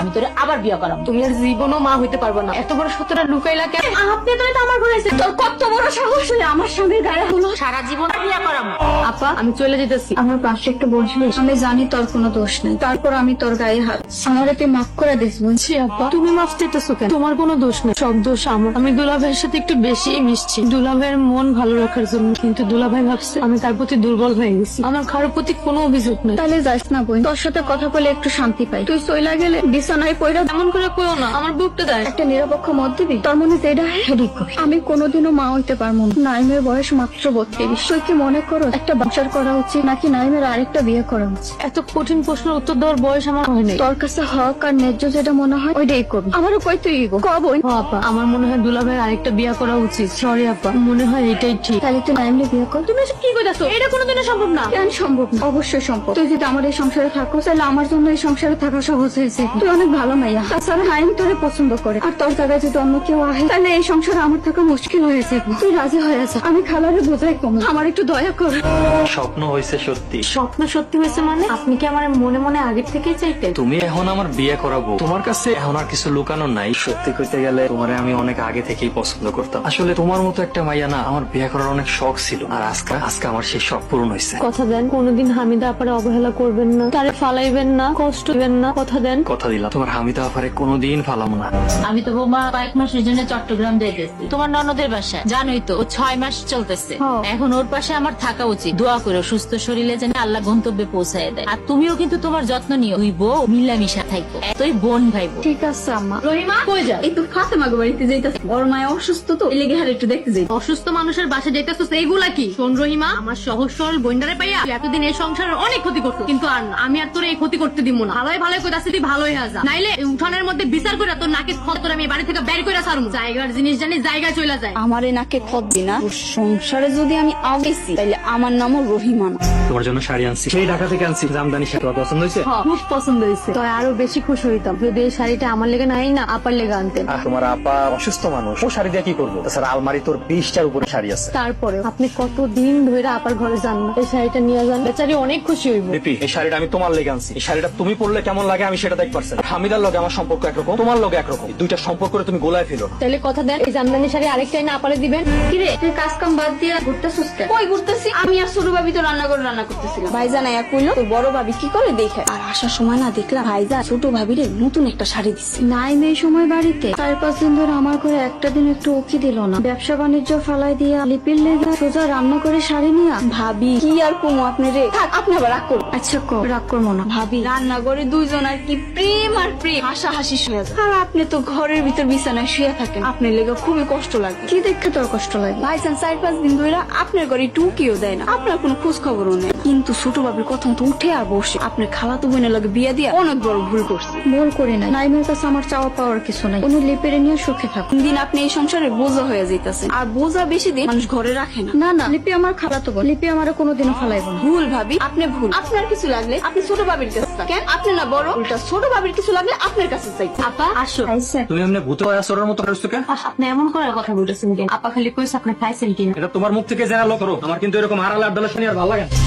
আমি তোরে আবার বিয়ে করাম তুমি আর জীবনও মা হইতে পারব না। এত বড় সত্যটা লুকাইলা কেন? আপনি তো আমার ঘরে তোর কত বড় সাহস আমার সঙ্গে গায়ে হলো? সারা জীবন বিয়ে করাম আপা আমি চলে যেতেছি। আমার পাশে একটু বসবি আমি জানি তোর কোনো দোষ নেই। তারপর আমি তোর গায়ে হাত আমার তুই মাফ করে দিস বোন ছি আপা? তুমি মাফ চাইতেছো কেন? তোমার কোনো দোষ নেই। সব দোষ আমার। আমি দুলাভাইয়ের সাথে একটু বেশি মিশছি। দুলাভাইয়ের মন ভালো রাখার জন্য। কিন্তু দুলাভাই ভাবছে আমি তার প্রতি দুর্বল হয়ে গেছি। আমার কারোর প্রতি কোনো অভিযোগ নেই। তাহলে যাস না বোন তোর সাথে কথা বলে একটু শান্তি পাই। তুই সইলা গেলে বিছানায় পয়রা এমন করে কইও না আমার বুকটা দেয়। একটা নিরপেক্ষ মত দিবি? তোর মনে যেটা আমি কোনোদিনও মা হইতে পারব না। নাইমের বয়স মাত্র বত্রিশ। তুই কি মনে করো একটা বাচ্চার করা উচিত নাকি নাইমের আরেকটা বিয়ে করা উচিত? এত কঠিন প্রশ্নের উত্তর দেওয়ার বয়স আমার হয় তোর কাছে হক আর ন্যায্য যেটা মনে হয় ওইটাই করবি। আমারও কই তুই কবই আপা আমার মনে হয় দুলাভাইয়ের আরেকটা বিয়ে করা উচিত। সরি আপা মনে হয় এটাই ঠিক। তাহলে তুই নাইমলে বিয়ে কর। তুমি কি কইতাছো? এটা কোনোদিনও সম্ভব না। কেন সম্ভব না? অবশ্যই সম্ভব। তুই যদি আমার এই সংসারে থাকো তাহলে আমার জন্য এই সংসারে থাকা সহজ হয়েছে। তুই অনেক ভালো মাইয়া। তাছাড়া আইন তোরে পছন্দ করে। আর তোর জায়গায় যদি অন্য কেউ আহে তাহলে এই সংসারে আমার থাকা মুশকিল হয়েছে তুই রাজি হয়ে যা। আমি খালারে বোঝাই কম। আমার একটু দয়া কর স্বপ্ন হয়েছে সত্যি। স্বপ্ন সত্যি হয়েছে মানে? আপনি কি আমার মনে মনে আগের থেকেই চাইতেন? তুমি এখন আমার বিয়ে করাবো। তোমার কাছে এখন আর কিছু লুকানো নাই। সত্যি কইতে গেলে তোমারে আমি অনেক আগে থেকেই পছন্দ করতাম। আসলে তোমার মতো একটা মাইয়া না আমার বিয়ে করার অনেক শখ ছিল। আর আজকে আজকে আমার সেই শখ পূরণ হয়েছে কথা দেন কোনোদিন হামিদা আপারে অবহেলা করবেন না। তারে ফালাইবেন না কষ্ট দিবেন না। কথা দেন। কথা দিলাম। তোমার হামিদা আফারে কোনোদিন ফালাম না। আমি তো বৌমা কয়েক মাসের জন্য চট্টগ্রাম যাইতেছি। তোমার ননদের বাসায়। জানোই তো ও ছয় মাস চলতেছে। এখন ওর পাশে আমার থাকা উচিত। দোয়া করো সুস্থ শরীরে যেন আল্লাহ গন্তব্যে পৌঁছায় দেয়। আর তুমিও কিন্তু তোমার যত্ন নিও। দুই বউ মিলামিশা থাকো এতই বোন ভাই ঠিক আছে আম্মা। রহিমা কই যা এই তো ফাতেমা গো বাড়িতে যাইতাছে। বড় মায় অসুস্থ তো এই লেগে হার একটু দেখতে যাই। অসুস্থ মানুষের বাসা যাইতেছো এইগুলা কি? শোন রহিমা আমার সহজ সরল বইন্ডারে পাইয়া এতদিন এই সংসারের অনেক ক্ষতি করতো কিন্তু আর না আমি আর তোর এই ক্ষতি করতে দিব না। ভালোই ভালোই কইতাছি তুই ভালোই হাজা নাইলে উঠানের মধ্যে বিচার করে তোর নাকের খত তোর আমি বাড়ি থেকে বের করে সারমু জায়গার জিনিস জানি জায়গায় চলে যায়। আমার নাকে খদ্দি না তোর সংসারে যদি আমি আবেছি তাহলে আমার নামও রহিমা না। তোমার জন্য শাড়ি আনছি। সেই ঢাকা থেকে আনছি। জামদানি শাড়ি তোমার পছন্দ হয়েছে? খুব পছন্দ হয়েছে। তো আরও বেশি খুশি হইতাম। যদি এই শাড়িটা আমার লেগে নাই না আপার লেগে আনতেন। তোমার আপা অসুস্থ মানুষ। ও শাড়ি দিয়ে কি করব? তাছাড়া আলমারি তোর বিশটার উপরে শাড়ি আছে। তারপরে আপনি কত দিন ধরে আপার ঘরে যান না। এই শাড়িটা নিয়ে যান বেচারি অনেক খুশি হইব। লিপি এই শাড়িটা আমি তোমার লেগে আনছি। এই শাড়িটা তুমি পরলে কেমন লাগে আমি সেটা দেখ পারছি হামিদার লগে আমার সম্পর্ক একরকম তোমার লগে একরকম। দুইটা সম্পর্ক তুমি গোলায় ফেলো। তাহলে কথা দেন এই জামদানি শাড়ি আরেকটাই না আপারে দিবেন? কিরে তুই কাজ কাম বাদ দিয়ে ঘুরতেছিস কই ঘুরতেছি। আমি আর ছোট ভাবি তো রান্না করে রান্না করতেছিলাম। ভাইজান কইলো তোর বড় ভাবি কি করে দেখে? আর আসার সময় না দেখলাম ভাইজান ছোট ভাবিরে নতুন একটা শাড়ি দিচ্ছে নাই এই সময় বাড়িতে। চার পাঁচ দিন ধরে আমার ঘরে একটা দিন একটু ওকি দিল না। ব্যবসা বাণিজ্য ফালাই দিয়া লিপির লেগে সোজা রান্না করে শাড়ি নিয়া ভাবি কি আর কমো আপনি রে? থাক আপনি আবার রাগ করুন। আচ্ছা কো রাগ করব না। ভাবি রান্না করে দুইজন আর কি প্রেম আর প্রেম। হাসা হাসি শুয়ে যায় আর আপনি তো ঘরের ভিতর বিছানায় শুয়ে থাকেন। আপনার লেগে খুবই কষ্ট লাগে। কি দেখে তোর কষ্ট লাগে? ভাইজান চার পাঁচ দিন ধরে আপনার ঘরে টুকিও দেয় না। আপনার কোনো খোঁজ খবরও নেই। কিন্তু ছোট বাবির কথা মতো উঠে আর বসে আপনার খালাতো বোনের লগে বিয়ে দিয়া অনেক বড় ভুল করছে। ভুল করি না নাইমের কাছে আমার চাওয়া পাওয়ার কিছু নাই। উনি লিপেরে নিয়ে সুখে থাকুন দিন আপনি এই সংসারে বোঝা হয়ে যাইতেছেন। আর বোঝা বেশি দিন মানুষ ঘরে রাখে না। না না লিপি আমার খালাতো বোন। লিপি আমার কোনোদিনও ফালাইব না। ভুল ভাবি আপনি ভুল। আপনার কিছু লাগলে আপনি ছোট বাবির কাছে যান। কেন? আপনি না বড় উল্টা ছোট বাবির কিছু লাগলে আপনার কাছে চাই আপা আসো। তুমি এমনি ভূত হয়ে আসরের মতো করছ কেন? আপনি এমন করে কথা বলতেছেন কেন? আপা খালি কইছে আপনি খাইছেন কিনা? এটা তোমার মুখ থেকে জানা লোক করো আমার কিন্তু এরকম আড়ালে আড্ডালে শুনি আর ভালো লাগে না।